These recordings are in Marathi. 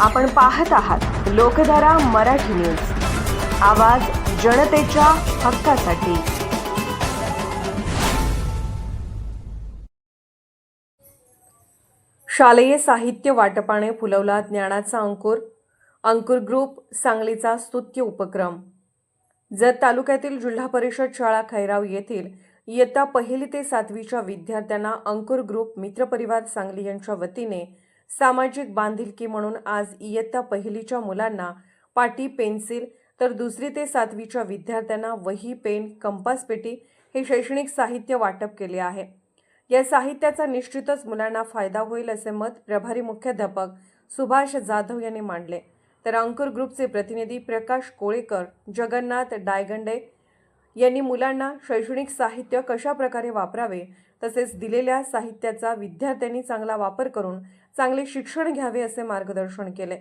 आपण पाहत आहात लोकधारा मराठी न्यूज. आवाज जनतेच्या हक्कासाठी. शालेय साहित्य वाटपाने फुलवला ज्ञानाचा अंकुर. अंकुर ग्रुप सांगलीचा स्तुत्य उपक्रम. जत तालुक्यातील जिल्हा परिषद शाळा खैराव येथील इयत्ता पहिली ते सातवीच्या विद्यार्थ्यांना अंकुर ग्रुप मित्रपरिवार सांगली यांच्या वतीने सामाजिक बांधिलकी म्हणून आज इयत्ता पहिलीच्या मुलांना पाटी पेन्सिल तर दुसरी ते सातवीच्या विद्यार्थ्यांना वही पेन कंपास पेटी हे शैक्षणिक साहित्य वाटप केले आहे. या साहित्याचा निश्चितच मुलांना फायदा होईल असे मत प्रभारी मुख्याध्यापक सुभाष जाधव यांनी मांडले. तर अंकुर ग्रुपचे प्रतिनिधी प्रकाश कोळेकर जगन्नाथ डायगंडे यांनी मुलांना शैक्षणिक साहित्य कशा प्रकारे वापरावे तसेच दिलेल्या साहित्याचा विद्यार्थ्यांनी चांगला वापर करून चांगले शिक्षण घ्यावे असे मार्गदर्शन केले.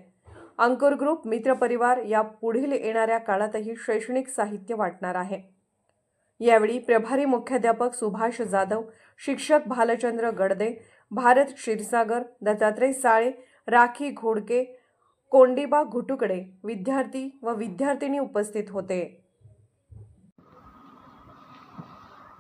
अंकुर ग्रुप मित्रपरिवार या पुढील येणाऱ्या काळातही शैक्षणिक साहित्य वाटणार आहे. यावेळी प्रभारी मुख्याध्यापक सुभाष जाधव शिक्षक भालचंद्र गडदे भारत क्षीरसागर दत्तात्रय साळे राखी घोडके कोंडिबा घुटुकडे विद्यार्थी व विद्यार्थिनी उपस्थित होते.